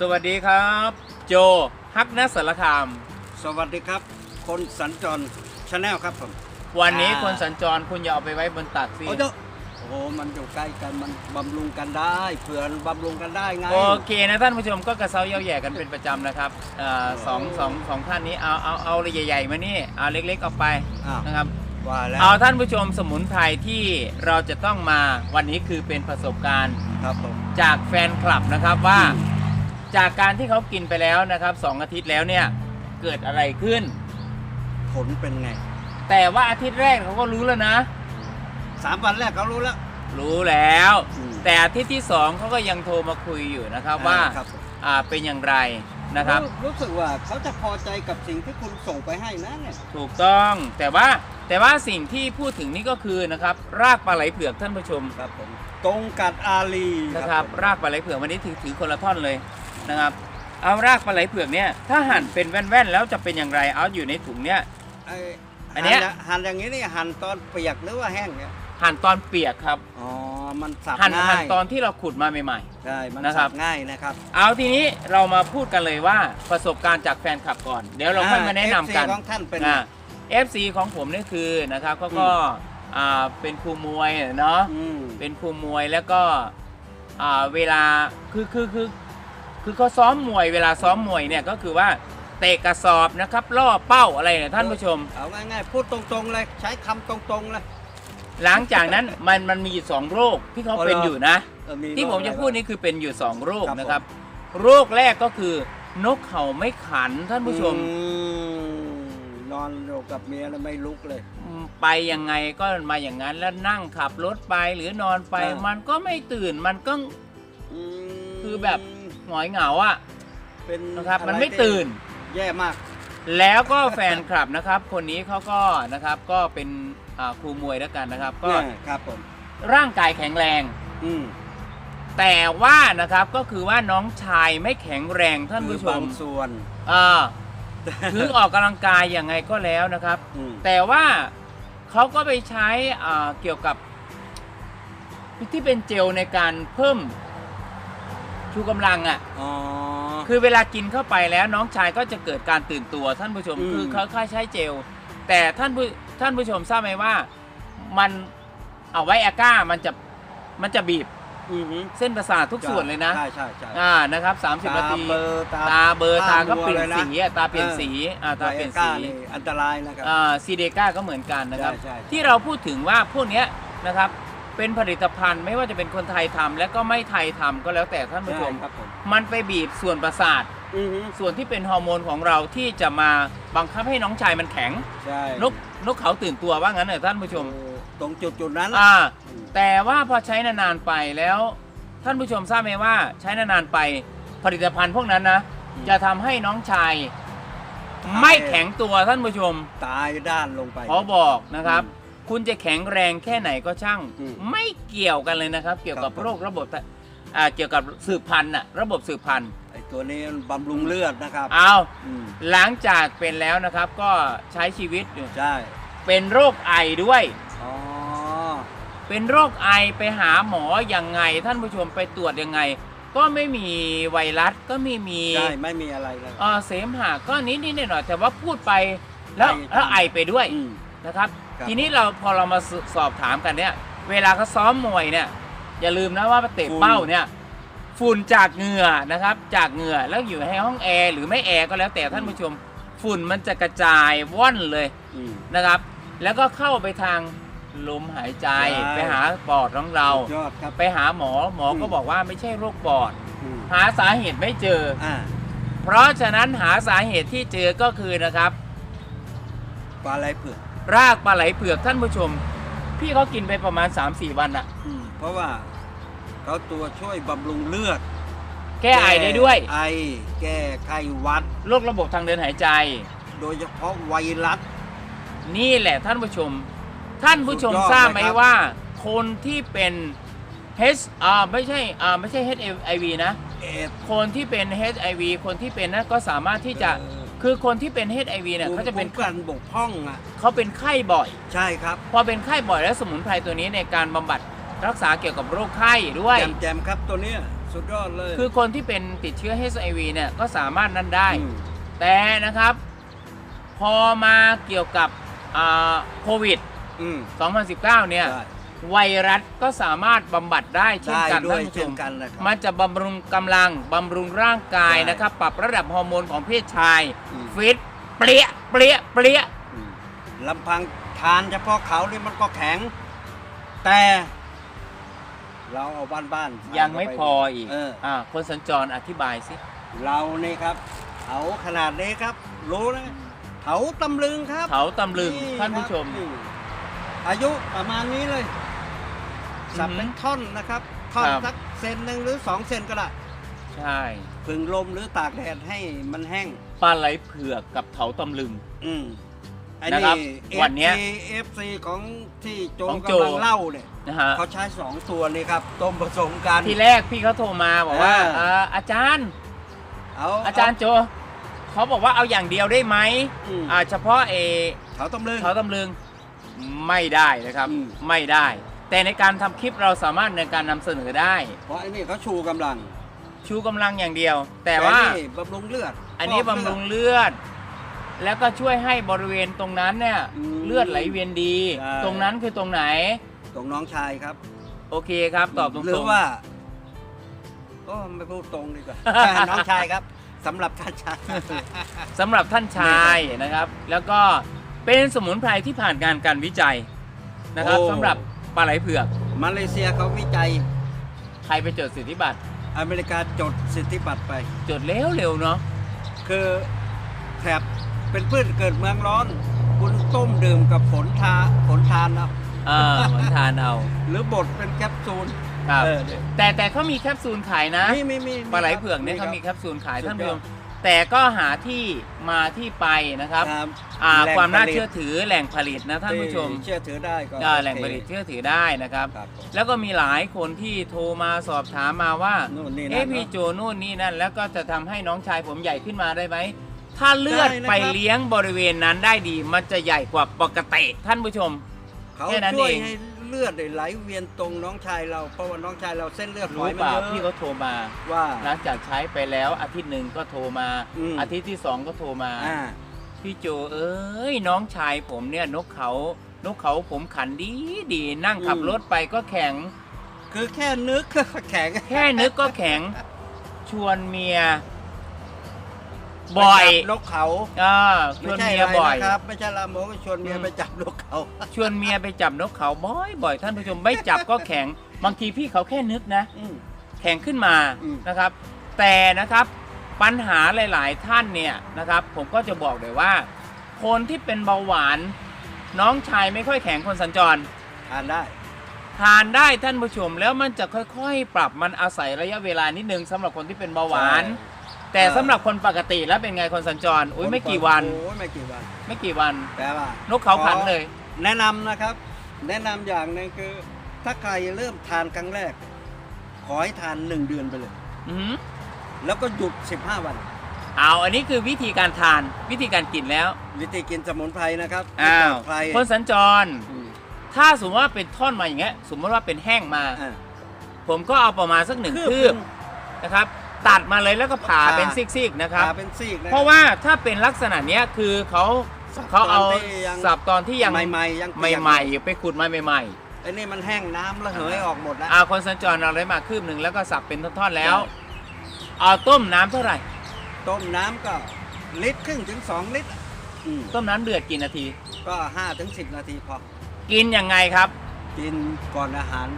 สวัสดีครับ โจฮักนัสสารคาม สวัสดีครับ คนสัญจรชาแนลครับผม วันนี้อ่า คนสัญจรคุณอย่าเอาไปไว้บนตักสิ โอ้เจ้าโอ้โหมันอยู่ใกล้กันมันบำรุงกันได้เผื่อบำรุงกันได้ไง โอเคนะท่านผู้ชมก็กระเซาเย้าแย่กันเป็นประจำนะครับเอ่อสองสองสองท่านนี้เอาเอาเอาใหญ่ๆมานี่เอาเล็กๆเอาไปอ้าวนะครับ ว่าแล้วเอาท่านผู้ชมสมุนไพรที่เราจะต้องมาวันนี้คือเป็นประสบการณ์ ครับผม จากแฟนคลับนะครับว่าอืม จากการที่เขากินไปแล้วนะครับสองอาทิตย์แล้วเนี่ยเกิดอะไรขึ้น ผลเป็นไงแต่ว่าอาทิตย์แรกเขาก็รู้แล้วนะ สามวันแรกเขารู้แล้ว รู้แล้ว อืมแต่อาทิตย์ที่สองเขาก็ยังโทรมาคุยอยู่นะครับว่าครับผม อ่าเป็นอย่างไร นะครับรู้รู้สึกว่าเขาจะพอใจกับสิ่งที่คุณส่งไปให้นะเนี่ยถูกต้องแต่ว่าแต่ว่าสิ่งที่พูดถึงนี่ก็คือนะครับรากปลาไหลเผือกท่านผู้ชมครับผมตรงกัดอาลีนะครับผมรากปลาไหลเผือกวันนี้ถือถือคนละท่อนเลยนะครับ เอารากปลาไหลเผือกเนี่ยถ้าหั่นเป็นแว่นๆแล้วจะเป็นอย่างไรเอาอยู่ในถุงเนี่ย ไอ้อันเนี้ย หั่หั่นอย่างนี้นี่หั่นตอนเปียกหรือว่าแห้งเนี่ย หั่นตอนเปียกครับอ๋อมันสับหั่นง่ายหั่นตอนที่เราขุดมาใหม่ ใช่มันนะครับสับง่ายนะครับๆ เอาทีนี้เรามาพูดกันเลยว่าประสบการณ์จากแฟนคลับก่อน เดี๋ยวเราค่อยมาแนะนำกัน FC ของท่านเป็นอ่า FC ของผมนี่คือนะครับเขาก็อ่าเป็นครูมวยเนาะ อืม เป็นครูมวยแล้วก็อ่าเวลาคือคือคือคือเขาซ้อมมวย เวลาซ้อมมวยเนี่ยก็คือว่าเตะกระสอบนะครับล่อเป้าอะไรเนี่ยท่านผู้ชม เอาง่ายๆ พูดตรงๆเลย ใช้คำตรงๆเลย หลังจากนั้นมันมันมีอยู่สองโรคที่เขาอ๋อเหรอเป็นอยู่นะ เออที่ผมจะโรคอไรพูดนี่คือเป็นอยู่สองโรคครับ นะครับ โรคแรกก็คือนกเขาไม่ขันท่านผู้ชมอืมนอนอยู่กับเมียแล้วไม่ลุกเลยอืมไปยังไงก็มาอย่างนั้นแล้วนั่งขับรถไปหรือนอนไป อ่ามั มันก็ไม่ตื่นมันก็ อืมคือแบบ หงอยเหงาอะเป็นนะครับอะมันรไม่ที่ตื่น แย่มาก แล้วก็แฟนคลับนะครับ คนนี้เขาก็นะครับก็เป็น อ่าครูมวยแล้วกันนะครับ ก็เนี่ยครับผม ร่างกายแข็งแรง อืมแต่ว่านะครับก็คือว่าน้องชายไม่แข็งแรงท่านผู้ชคือบามงส่วนอ่าถึงออกกำลังกายอย่างไงก็แล้วนะครับ อืมแต่ว่าเขาก็ไปใช้อ่าเกี่ยวกับที่เป็นเจลในการเพิ่มชูกำลังอะ อ๋อ คือเวลากินเข้าไปแล้วน้องชายก็จะเกิดการตื่นตัวท่านผู้ชมอืม คือเขาค่อยใช้เจล แต่ท่านผู้ ท่านผู้ชมทราบไหมว่ามันเอาไว้อาก้ามันจะมันจะบีบอือหือ เส้นประสาททุกส่วนเลยนะ ใช่ใช่ใช่ อ่านะครับ 30 นาทีตาเบลอตาตาเบลอร์ตาก็เปลี่ยนตามัวเลยนะสีอะตาเปลี่ยนสีอ่าตาเปลี่ยนไวอาก้สีนี่อันตรายนะครับ อ่าซีเดก้าก็เหมือนกันนะครับ ใช่ใช่ใช่ ที่เราพูดถึงว่าพวกเนี้ยนะครับเป็นผลิตภัณฑ์ไม่ว่าจะเป็นคนไทยทำและก็ไม่ไทยทำก็แล้วแต่ท่านผู้ชม ใช่ครับผม มันไปบีบส่วนประสาท อือหือส่วนที่เป็นฮอร์โมนของเราที่จะมาบังคับให้น้องชายมันแข็ง ใช่นกนกเขาตื่นตัวว่างั้นเถอะท่านผู้ชมเออตรงจุดจุดๆนั้นอ่าอืมแต่ว่าพอใช้นานๆไปแล้ว ท่านผู้ชมทราบไหมว่าใช้นานๆไปผลิตภัณฑ์พวกนั้นนะจะทำให้น้องชาย ไม่แข็งตัวท่านผู้ชม ตายด้านลงไป ขอบอกนะครับคุณจะแข็งแรงแค่ไหนก็ช่าง อืมไม่เกี่ยวกันเลยนะครับ เกี่ยวกับครับผม โรคระบบตะ อ่าเกี่ยวกับสืบพันธุ์อะระบบสืบพันธุ์ไอ้ตัวนี้มันบำรุงเลือดนะครับเอาอืมหลังจากเป็นแล้วนะครับก็ใช้ชีวิตอยู่ใช่เป็นโรคไอด้วย อ๋อเป็นโรคไอไปหาหมอยังไง ท่านผู้ชมไปตรวจยังไง ก็ไม่มีไวรัสก็ไม่มีใช่ไม่มีอะไรเลย เอ่อเสมหะก็นิดนิดหน่อยหน่อยๆแต่ว่าพูดไปแล้วไอ แล้วไอไปด้วยอืม นะครับ ครับ ทีนี้เราพอเรามาสสอบถามกันเนี่ย เวลาเขาซ้อมมวยเนี่ย อย่าลืมนะว่าเตะเป้าเนี่ยฝุ่นจากเหงื่อนะครับ จากเหงื่อแล้วอยู่ในห้องแอร์หรือไม่แอร์ก็แล้วแต่ท่านผู้ชม ฝุ่นมันจะกระจายว่อนเลยอืมนะครับ แล้วก็เข้าไปทางลมหายใจใช่ไปหาปอดของเราสุดยอดครับไปหาหมอหมอก็อืมบอกว่าไม่ใช่โรคปอดอืมหาสาเหตุไม่เจออ่าเพราะฉะนั้นหาสาเหตุที่เจอก็คือนะครับปลาไหลเผือกรากปลาไหลเผือกท่านผู้ชม พี่เขากินไปประมาณ 3-4 วันอะอืมเพราะว่า เขาตัวช่วยบำรุงเลือดแก้ไอได้ด้วย ไอ แก้ไข้หวัด โรคระบบทางเดินหายใจ โดยเฉพาะไวรัส นี่แหละท่านผู้ชม ท่านผู้ชมสุดยอดทราบไหมเลยครับ ว่า คนที่เป็น H อ่าไม่ใช่อ่าไม่ใช่ HIV นะ เอดส์คนที่เป็น HIV คนที่เป็นนั้นก็สามารถที่จะเออ คือคนที่เป็น HIV เนี่ยเขาจะเป็นภูมิคุ้มกันบกพร่องอะ เขาเป็นไข้บ่อย ใช่ครับ พอเป็นไข้บ่อยแล้วสมุนไพรตัวนี้ในการบำบัด รักษาเกี่ยวกับโรคไข้ด้วย แจมๆครับตัวเนี้ยสุดยอดเลยคือคนที่เป็นติดเชื้อ HIV เนี่ยก็สามารถนั่นได้ อืมแต่นะครับ พอมาเกี่ยวกับอ่าโควิด อืม2019 เนี่ยใช่ไวรัสก็สามารถบำบัดได้เช่นได้กันด้วยท่านผู้ชเช่นม กันนะครับ มันจะบำรุงกำลังบำรุงร่างกายใช่นะครับ ปรับระดับฮอร์โมนของเพศชายอืม ฟิตเปรี้ยเปรี้ยเปรี้ย อืมลำพังทานเฉพาะเขานี่มันก็แข็ง แต่ เราเอาบ้านบ้านๆยังไม่พออีกเอออ่าคนสัญจรอธิบายสิ เรานี่ครับเขาขนาดนี้ครับ รู้นะเขาตำลึงครับเขาตำลึงนี่ท่านผู้ชม ครับนี่อายุประมาณนี้เลย สับอือหือเป็นท่อนนะครับ ท่อนครับ สักเซนหนึ่งหรือสองเซนก็ได้ใช่ผึ่งลมหรือตากแดดให้มันแห้ง ปลาไหลเผือกกับเขาตำลึง อืม ไอ้นะครับนี่วันเนี้ย เอฟซีของที่โจของโจ กำลังเล่าเนี่ยนะฮะเขาใช้สองตัวนี่ครับต้มผสมกัน ทีแรกพี่เขาโทรมาบอกว่าเออเอ่ออาจารย์เอาอาจารย์โจเขาบอกว่าเอาอย่างเดียวได้ไหมอืมอ่าเฉพาะเอเขาตำลึงเขาตำลึงไม่ได้นะครับ อืม ไม่ได้ แต่ในการทำคลิปเราสามารถในการนำเสนอได้ เพราะไอ้นี่เขาชูกำลังชูกำลังอย่างเดียว แต่ว่านี่บำรุงเลือดอันนี้ฟกบำรุงเลือด แล้วก็ช่วยให้บริเวณตรงนั้นเนี่ยอืมเลือดไหลเวียนดี ใช่ ตรงนั้นคือตรงไหน ตรงน้องชายครับโอเคครับตอบตรงๆ หรือว่าก็ไม่พูดตรงดีกว่า น้องชายครับสำหรับท่านชาย สำหรับท่านชายนะครับ แล้วก็เป็นสมุนไพรที่ผ่านการการวิจัยนะครับโอ้ สำหรับปลาไหลเผือก มาเลเซียเขาวิจัยใครไปจดสิทธิบัตรอเมริกาจดสิทธิบัตรไป จดเร็วเร็วๆเนาะคือแถบ เป็นพืชเกิดเมืองร้อน คุณต้มดื่มกับผลทาผลทานเอาอ่ามันทานเอาหรือบดเป็นแคปซูลครับเออเนี่ยแต่แต่เขามีแคปซูลขายนะมีมีมีปลาไหลเผือกเนี่ยคเขารับมีแคปซูลขายสุดท่านผู้ชยอมดแต่ก็หาที่มาที่ไปนะครับครับอ่าแหล่งความน่าผลิตเชื่อถือแหล่งผลิตนะท่านผู้ชมที่เชื่อถือได้ก็อ่าโอเคแหล่งผลิตเชื่อถือได้นะครับ ครับผม แล้วก็มีหลายคนที่โทรมาสอบถามมาว่านู่นนี่นั่นเอ๊ะพี่เนอะ โจนู่นนี่นั่น แล้วก็จะทำให้น้องชายผมใหญ่ขึ้นมาได้ไหม ถ้าเลือดได้นะครับไปเลี้ยงบริเวณนั้นได้ดี มันจะใหญ่กว่าปกติท่านผู้ชมเขาแค่นั้นช่วยเองให้เลือดได้ไหลเวียนตรงน้องชายเราเพราะว่าน้องชายเราเส้นเลือดฝรู้อยเปมันล่าเยอะพี่เขาโทรมาว่าหลังจากใช้ไปแล้วอาทิตย์หนึ่งก็โทรมาอืมอาทิตย์ที่สองก็โทรมาอ่าพี่โจเอ้ยน้องชายผมเนี่ยนกเขานกเขาผมขันดีดีนั่งขับรถไปก็แข็ง คือแค่นึกก็แข็ง แค่นึกก็แข็ง ชวนเมีย บ่อย ไปจันกเขาอ่าชไม่วนใช่เมีอะยไรบ่อย นะครับ ไม่ใช่ละโมก็ชวนเมียอืม ไปจับนกเขา ชวนเมียไปจับนกเขาบ่อยบ่อยท่านผู้ชมไม่จับก็แข็ง บางทีพี่เขาแค่นึกนะอืมแข็งขึ้นมาอืม นะครับ แต่นะครับปัญหาหลาย ๆ ท่านเนี่ยนะครับ ผมก็จะบอกเลยว่า คนที่เป็นเบาหวาน น้องชายไม่ค่อยแข็งคนสัญจร ทานได้ทานได้ท่านผู้ชมแล้วมันจะค่อย ๆ ปรับมันอาศัยระยะเวลานิดนึงสำหรับคนที่เป็นเบาหวาน แต่สำหรับคนปกติแล้วเป็นไงคนสัญจร อุ้ยไม่กี่วัน โอ้ยไม่กี่วัน ไม่กี่วัน แปลว่านกเขาขันเลย แนะนำนะครับ แนะนำอย่างหนึงคือ ถ้าใครเริ่มทานครั้งแรก ขอให้ทานหนึ่งเดือนไปเลย อือหือแล้วก็หยุด 15 วัน เอาอันนี้คือวิธีการทานวิธีการกินแล้ว วิธีกินสมุนไพรนะครับอ้าวปลดภัยคนสัญจร อืมถ้าสมมติว่าเป็นท่อนมาอย่างเงี้ย สมมติว่าเป็นแห้งมา อ่าผมก็เอาประมาณสักหนึ่งคืคืบบนะครับ ตัดมาเลยแล้วก็ผ่าผ่า เป็นซิกๆนะครับ ขาเป็นซีกนเพราะว่าถ้าเป็นลักษณะเนี้ยคือเขาเขาเอาตนที่ยัง สับตอนที่ยังใหม่ๆยังเปียกใหม่ๆไปขุดมาใหม่ไอ้นี่มันแห้งน้ำแล้วเหยออกหมดแล้ว ๆอาคนสัญจรเราได้มาคืบหนึ่งแล้วก็สับเป็นท่อนๆแล้วเอาต้มน้ำเท่าไหร่ ต้มน้ำก็ลิตรครึ่งถึง2ลิตรอืมต้มน้ำเดือดกี่นาที ก็5ถึง10นาทีพอกินยังไงครับ กินก่อนอาหาร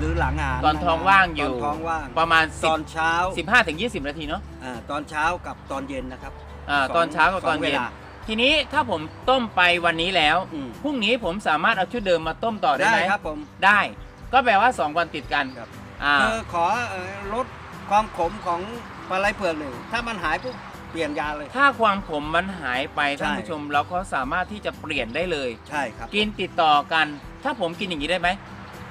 หรือหลังอาหารตอนท้องว่างอยู่ตอนท้องว่างประมาณตอนเช้า10 15ถึง20 นาทีเนาะอ่าตอนเช้ากับตอนเย็นนะครับอ่าสงตอนเช้ากับสงตอนเย็น วลา ทีนี้ถ้าผมต้มไปวันนี้แล้วอืม พรุ่งนี้ผมสามารถเอาชุดเดิมมาต้มต่อได้ได้ไหมครับผม ได้ ก็แปลว่า 2 วันติดกันครับ อ่าคือขอเอ่อลดความขมของปลาไหลเผือกหนึ่งถ้ามันหายปุ๊บเปลี่ยนยาเลย ถ้าความขมมันหายไปใช่ ท่านผู้ชมเราก็สามารถที่จะเปลี่ยนได้เลย ใช่ครับ กินติดต่อกัน ถ้าผมกินอย่างนี้ได้ไหม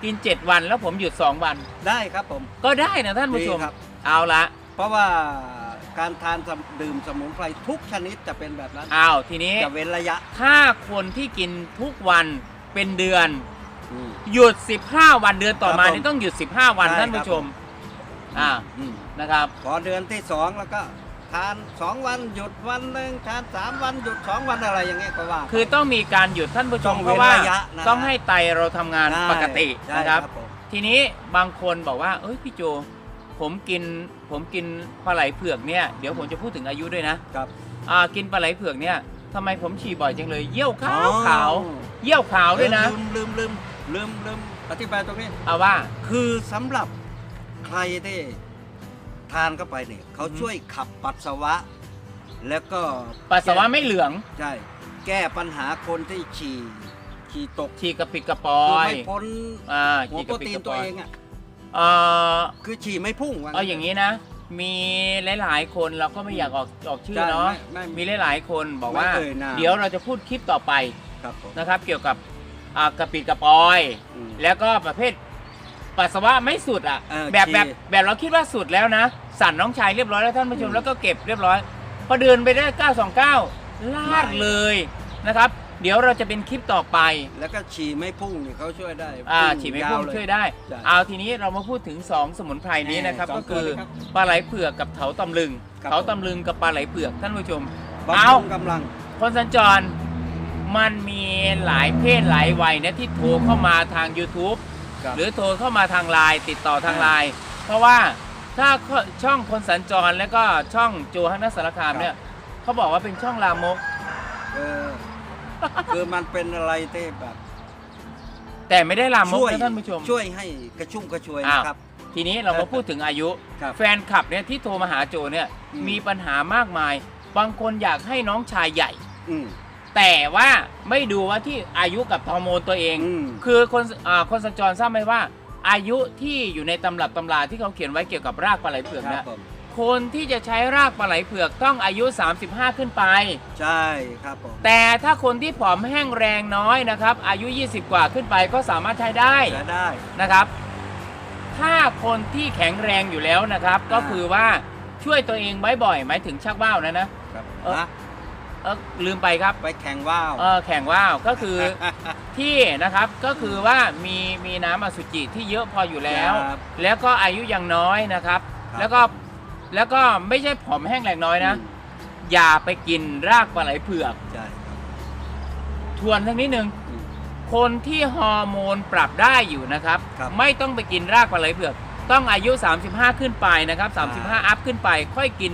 กิน 7 วันแล้วผมหยุด 2 วัน ได้ครับผมก็ได้นะท่านผู้ชม ดีครับ เอาละเพราะว่าการทานสมดื่มสมุนไพรทุกชนิดจะเป็นแบบนั้นเอาทีนี้ จะเว้นระยะถ้าคนที่กินทุกวันเป็นเดือน อืม หยุด 15 วันเดือนต่อมาครับผมนี่ต้องหยุด 15 วันใช่ท่านผู้ชมคอ่า อืมนะครับ พอเดือนที่สองแล้วก็ ทานสองวันหยุดวันหนึ่งทานสามวันหยุดสองวันอะไรอย่างเงี้ยก็ว่า คือต้องมีการหยุดท่านผู้ชต้มองเพเว้นราะว่าระยะนะต้องให้ไตเราทำงานได้ปกติใช่นะครับ ผมทีนี้บางคนบอกว่า เอ้ยพี่โจ ผมกินผมกินปลาไหลเผือกเนี่ยเดี๋ยวผมจะพูดถึงอายุด้วยนะครับอ่ากินปลาไหลเผือกเนี่ยทำไมผมฉี่บ่อยจังเลยเยี่ยวขาวขาวเยี่ยวขาวด้วยนะลืมลืมลืมลืมลืมอธิบายตรงนี้ เอาว่า คือสำหรับใครที่ ทานเข้าไปเนี่ยเขาอือฮึช่วยขับปัสสาวะ แล้วก็ปัสสาวะไม่เหลืองใช่แก้ปัญหาคนที่ฉี่ฉี่ตกฉี่กระปิดกระปอคือยไม่พ้นอ่าหัวฉี่โปกรระปิดตีกนระปตัวอยเองอะเอ่อคือฉี่ไม่พุ่งว่เอาอย่างนี้นะมีหลาย ๆ คนเราก็ไม่อยากออกออกชื่อใช่เนาะไม่ไม่มีหลาย ๆ คนบอกว่า ไม่เอ่ยนาม เดี๋ยวเราจะพูดคลิปต่อไปครับผมนะครับ เกี่ยวกับอ่ากระปิดกระปอย อืมแล้วก็ประเภท ปัสสาวะไม่สุดอะเออแบบฉี่แบบแบบเราคิดว่าสุดแล้วนะ สั่นน้องชายเรียบร้อยแล้วท่านผู้ชมอืมแล้วก็เก็บเรียบร้อย พอเดินไปได้ 929 ลาดเลยนะครับ เดี๋ยวเราจะเป็นคลิปต่อไป แล้วก็ฉี่ไม่พุ่งนี่เขาช่วยได้อ่าพุ่งฉีดไม่ยาพุ่งเล ช่วยได้ใช่เอาทีนี้เรามาพูดถึง 2 สมุนไพรนี้นะครับแน่ก็คือสองตัวนะครับปลาไหลเผือกกับเถาตำลึง ครับเถาตำลึงกับปลาไหลเผือกท่านผู้ชม บำเอา รุงกำลัง คนสัญจรมันมีหลายเพศหลายวัยนะที่โทรเข้ามาทาง YouTube ครับ หรือโทรเข้ามาทางไลน์ติดต่อทางไลน์เพราะว่าถ้าช่องคนสัญจรและก็ช่องโจฮันนัสสารคามเนี่ยเขาบอกว่าเป็นช่องลามก เออคือมันเป็นอะไรที่แบบแต่ไม่ได้ลามกช่วยนะท่านผู้ชม ช่วยให้กระชุ่มกระชวยอ้าว นะครับ ทีนี้เรามาพูดถึงอายุ ครับแฟนคลับเนี่ยที่โทรมาหาโจเนี่ยอืม มีปัญหามากมาย บางคนอยากให้น้องชายใหญ่ อืม แต่ว่าไม่ดูว่าที่อายุกับฮอร์โมนตัวเอง อืม คือคนอ่าคนสัญจรทราบไหมว่า อายุที่อยู่ในตำรับตำราที่เขาเขียนไว้เกี่ยวกับรากปลาไหลเผือกครัเนี่บยผมคนที่จะใช้รากปลาไหลเผือกต้องอายุ 35 ขึ้นไป ใช่ครับผมแต่ถ้าคนที่ผอมแห้งแรงน้อยนะครับ อายุ 20 กว่าขึ้นไปก็สามารถใช้ได้ จะได้ นะครับ ถ้าคนที่แข็งแรงอยู่แล้วนะครับ ก็อ่าคือว่าช่วยตัวเองบ่อยๆหมายถึงชักว่าวนะนะ ครับเออ นะ เออลืมไปครับไปแข่งว่าวเออแข่งว่าวก็คือที่นะครับก็คือว่ามีมีน้ำอสุจิที่เยอะพออยู่แล้ว ครับแล้วก็อายุยังน้อยนะครับ ครับ แล้วก็แล้วก็ไม่ใช่ผอมแห้งแรงน้อยนะอืมอย่าไปกินรากปลาไหลเผือก ใช่ครับ ทวนทั้งนิดนึงอืมคนที่ฮอร์โมนปรับได้อยู่นะครับ ครับไม่ต้องไปกินรากปลาไหลเผือก ต้องอายุ 35 ขึ้นไปนะครับอ่า35อัพขึ้นไป ค่อยกิน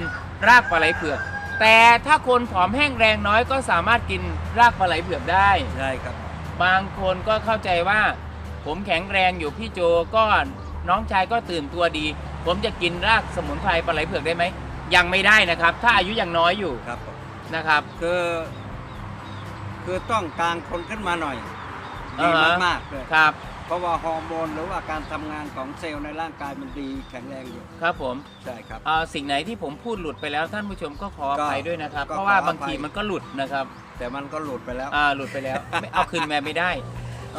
รากปลาไหลเผือก แต่ถ้าคนผอมแห้งแรงน้อยก็สามารถกินรากปลาไหลเผือกได้ใช่ครับ บางคนก็เข้าใจว่า ผมแข็งแรงอยู่พี่โจก็น้องชายก็ตื่นตัวดี ผมจะกินรากสมุนไพรปลาไหลเผือกได้ไหมยังไม่ได้นะครับ ถ้าอายุยังน้อยอยู่ครับผมนะครับ คือคือต้องกลางคนขึ้นมาหน่อยดีอ่าฮะ มากๆเลย ครับ เพราะว่าฮอร์โมนหรือว่าการทำงานของเซลล์ในร่างกายมันดีแข็งแรงอยู่ครับผมใช่ครับเอ่อสิ่งไหนที่ผมพูดหลุดไปแล้วท่านผู้ชมก็ขออภัยด้วยนะครับ ก็เพราะว่าขออภัย บางทีมันก็หลุดนะครับ แต่มันก็หลุดไปแล้ว อ่าหลุดไปแล้วไม่เอาคืนมาไม่ได้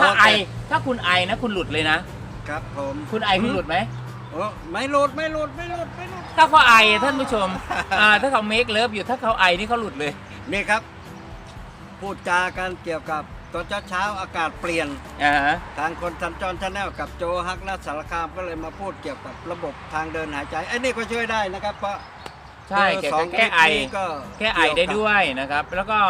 ถ้าโอเค ไอถ้าคุณไอนะคุณหลุดเลยนะ ครับผมคุณไอคุณหลุดไหมโอ้ไม่หลุดไม่หลุดไม่หลุดไม่หลุด ถ้าเขาไอท่านผู้ชมอ่าถ้าเขาเมคเลิฟอยู่ถ้าเขาไอนี่เขาหลุดเลย นี่ครับ พูดจากันเกี่ยวกับ ตอนเช้าๆอากาศเปลี่ยน อ่าฮะทางคนสัญจรชาแนลกับโจฮักนัสสารคามก็เลยมาพูดเกี่ยวกับระบบทางเดินหายใจไอ้นี่ก็ช่วยได้นะครับ เพราะใช่เออแค่สองแค่ไอ ลิตรนี้ก็แค่ไอได้ด้วยนะครับ แล้วก็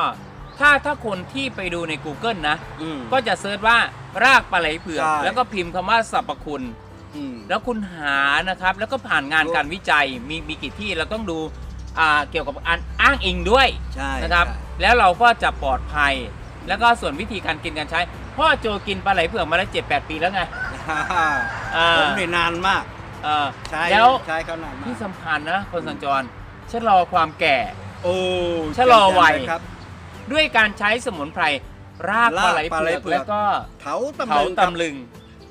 ถ้าถ้าคนที่ไปดูใน Google นะ อืม ก็จะเซิร์ชว่ารากปลาไหลเผือก ใช่ แล้วก็พิมพ์คำว่าสรรพคุณ อืม แล้วคุณหานะครับ แล้วก็ผ่านงานถูกการวิจัยมีมีกี่ที่เราต้องดูอ่าเกี่ยวกับการอ้างอิงด้วยใช่นะครับแล้วเราก็จะปลอดภัย แล้วก็ส่วนวิธีการกินการใช้ พ่อโจกินปลาไหลเผือกมาแล้วเจ็ดแปดปีแล้วไงใช่อ่า ผมนี่นานมากเออใช้แล้วใช้เขานานมาที่กสำคัญนะคนสัญจรชะลอความแก่ โอ้ชะลอวัย เจ๋งๆเลครับ ด้วยการใช้สมุนไพรรากปลาไหลรากปลาไหลเผือกเผือก แล้วก็เถาตำเถาลึงครับตำลึง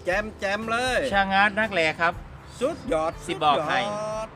แจมแจมเลย ชางัดนักแลครับ สุดยอดสิบอกให้ สุดยอด